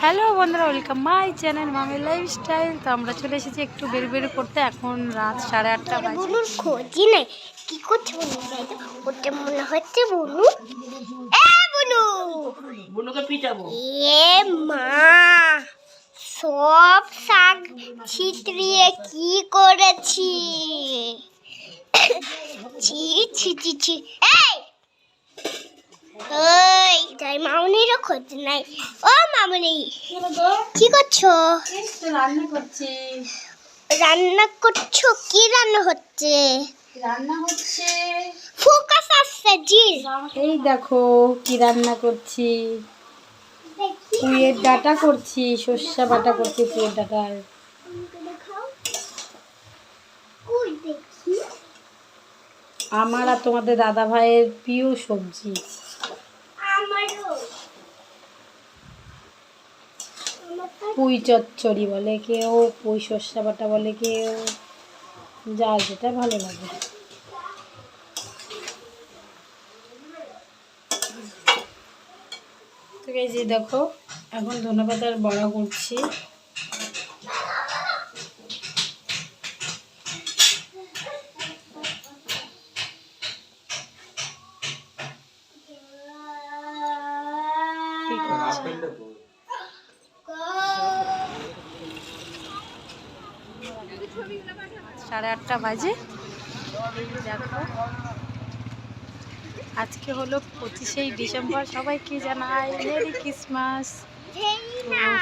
Hello বন্ধুরা welcome my channel Mami lifestyle তো আমরা চলে এসেছি একটু বের বের করতে এখন রাত সাড়ে আটটা বাজে। বুনুর খোঁজই নাই। কি করছে বুনু ওটা মনে হচ্ছে বুনু এ বুনু বুনুকে পিটাবো। এ মা! সব শাক ছিতরিয়ে কি করেছি? ছি ছি ছি ছি। এই! ওই তাই মামনিরও খোঁজ নাই। ও মামনি কি করছ? রান্না করছি? রান্না করছ কি রান্না হচ্ছে? রান্না হচ্ছে ফোকাস আসছে জি এই দেখো কি রান্না করছি। পুয়ের ডাটা করছি, সর্ষা বাটা করছি পুয়ের ডাটার আমার আর তোমাদের দাদা ভাইয়ের প্রিয় সবজি। পুঁই চচ্চড়ি বলে কেউ, পুঁই সর্ষা বাটা বলে কেউ। যা যেটা ভালো লাগে। তো এই দেখো এখন ধনেপাতার বড়া করছি। সাড়ে আটটা বাজে। দেখো আজকে হলো পঁচিশেই ডিসেম্বর সবাইকে জানাই মেরি ক্রিসমাস।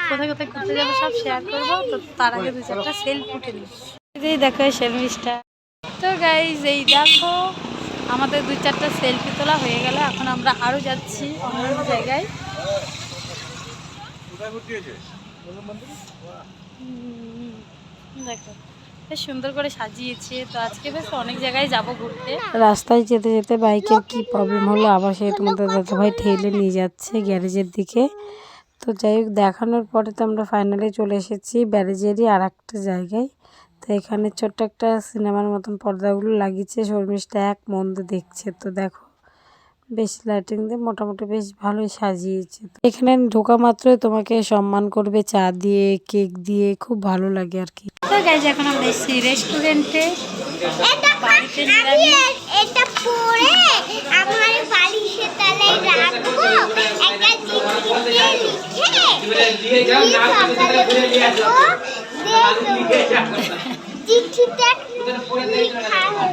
কোথায় কোথায় ঘুরতে যাব সব শেয়ার করব তো তার আগে দু চারটা সেলফ উঠে নিই। এই দেখো সেলফিসটা তো গাইজ এই দেখো আমাদের দু চারটা সেলফি তোলা হয়ে গেল এখন আমরা আরও যাচ্ছি অন্যান্য জায়গায়। দেখো। বেশ সুন্দর করে সাজিয়েছে। তো আজকে বেশ অনেক জায়গায় যাব ঘুরতে। রাস্তায় যেতে যেতে বাইকের কি প্রবলেম হলো? আবার সে তোমাদের দাদাভাই ঠেলে নিয়ে যাচ্ছে গ্যারেজের দিকে। তো যাই হোক, দেখানোর পরে তো আমরা ফাইনালি চলে এসেছি ব্যারেজেরই আর একটা জায়গায়। তো এখানে ছোট্ট একটা সিনেমার মতন পর্দাগুলো লাগিয়েছে। শর্মিষ্ঠা এক মন্দ দেখছে। তো দেখো, বেশ লাইটিং দিয়ে মোটামুটি বেশ ভালোই সাজিয়েছে। এখানে ঢোকা মাত্রই তোমাকে সম্মান করবে চা দিয়ে কেক দিয়ে, খুব ভালো লাগে আর কি। তো গাইজ এখন আমরা এসেছি রেস্টুরেন্টে বাড়িতে এ- এটা পরে আমার বালিশের তলায় রাখব একটা চিঠিতে লিখে। চিঠিতে।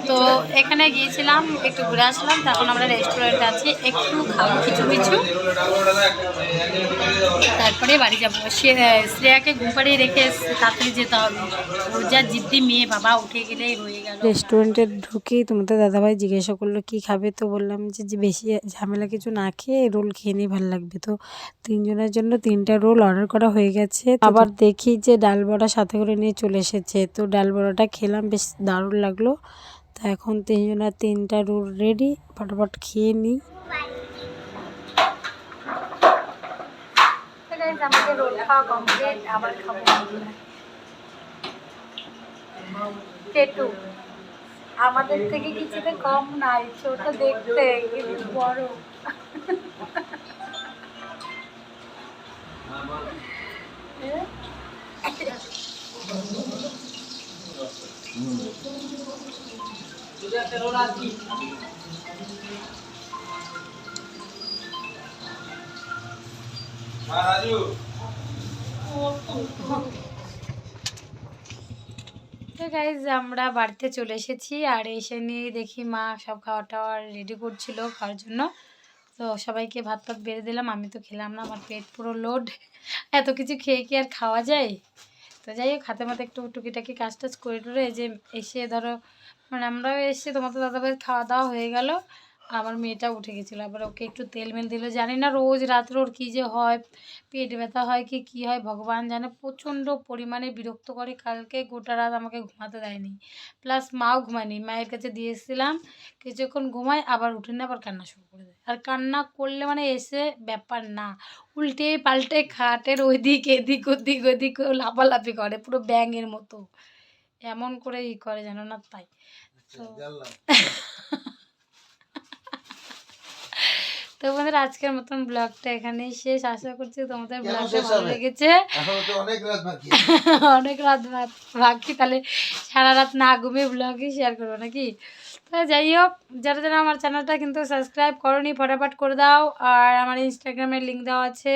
তো এখানে গিয়েছিলাম, একটু ঘুরে আসলাম তখন আমরা রেস্টুরেন্টে আছি, একটু খাব কিছু কিছু। তারপরে বাড়ি যাব। শ্রেয়াকে ঘুম পাড়িয়ে রেখে তাড়াতাড়ি যেতে হবে। যা জিদ্দি মেয়ে, বাবা উঠে গেলেই হয়ে গেল। রেস্টুরেন্টে ঢুকেই তোমাদের দাদাভাই জিজ্ঞাসা করল, কি খাবে? তো বললাম যে বেশি ঝামেলা কিছু না খেয়ে রোল খেয়ে নিয়ে ভালো লাগবে। তো তিনজনের জন্য তিনটা রোল অর্ডার করা হয়ে গেছে। আবার দেখি যে ডাল বড়া সাথে করে নিয়ে চলে এসেছে। তো ডাল বড়াটা খেলাম, বেশ দারুণ লাগল। তো এখন তিনজনের তিনটা রোল রেডি ফটাফট খেয়ে নিই আমাদের রোল খাওয়া কমপ্লিট আবার খাব পেটু আমাদের থেকে কিছুতে কম নাই ছোট দেখতে কিন্তু বড়। আমরা বাড়িতে চলে এসেছি আর এসে নিয়ে দেখি মা সব খাওয়া টাওয়া রেডি করছিল খাওয়ার জন্য। তো সবাইকে ভাত ভাত বেড়ে দিলাম। আমি তো খেলাম না, আমার পেট পুরো লোড এত কিছু খেয়ে কি আর খাওয়া যায়? তো যাই হোক হাতে মাতে একটু টুকিটাকি কাজ টাজ করে টুরে এই যে এসে ধরো মানে আমরাও এসে তোমাদের দাদাভাই খাওয়া দাওয়া হয়ে গেল। আমার মেয়েটা উঠে গেছিল। আবার ওকে একটু তেল মেল দিল। জানি না রোজ রাত্রে ওর কী যে হয় পেট ব্যথা হয় কি কী হয় ভগবান জানে। প্রচণ্ড পরিমাণে বিরক্ত করে। কালকে গোটা রাত আমাকে ঘুমাতে দেয়নি। প্লাস মাও ঘুমায়নি। মায়ের কাছে দিয়ে এসেছিলাম। কিছুক্ষণ ঘুমায় আবার উঠে না আবার কান্না শুরু করে দেয়। আর কান্না করলে মানে এসে ব্যাপার না। উল্টে পাল্টে খাটের ওইদিক এদিক ওদিক ওদিক লাফালাফি করে। পুরো ব্যাঙের মতো। এমন করে ই করে জানো না তাই। তো তো বন্ধুরা আজকের মতন ব্লগটা এখানেই শেষ। আশা করছি তোমাদের ব্লগটা ভালো লেগেছে। এখনও তো অনেক রাত বাকি অনেক রাত বাকি তাহলে সারা রাত না ঘুমিয়ে ব্লগই শেয়ার করব নাকি? তো যাই হোক যারা যারা আমার চ্যানেলটা কিন্তু সাবস্ক্রাইব করনি ফটাফট করে দাও। আর আমার ইনস্টাগ্রামের লিঙ্ক দেওয়া আছে।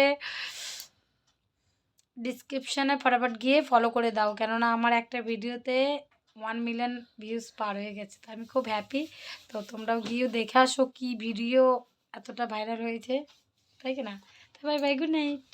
ডিসক্রিপশানে ফটাফট গিয়ে ফলো করে দাও। কেননা আমার একটা ভিডিওতে ওয়ান মিলিয়ন ভিউজ পার হয়ে গেছে। তো আমি খুব হ্যাপি তো তোমরাও গিয়েও দেখে আসো কী ভিডিও এতটা ভাইরাল হয়েছে তাই কি না? তো ভাই বাই গুড নাইট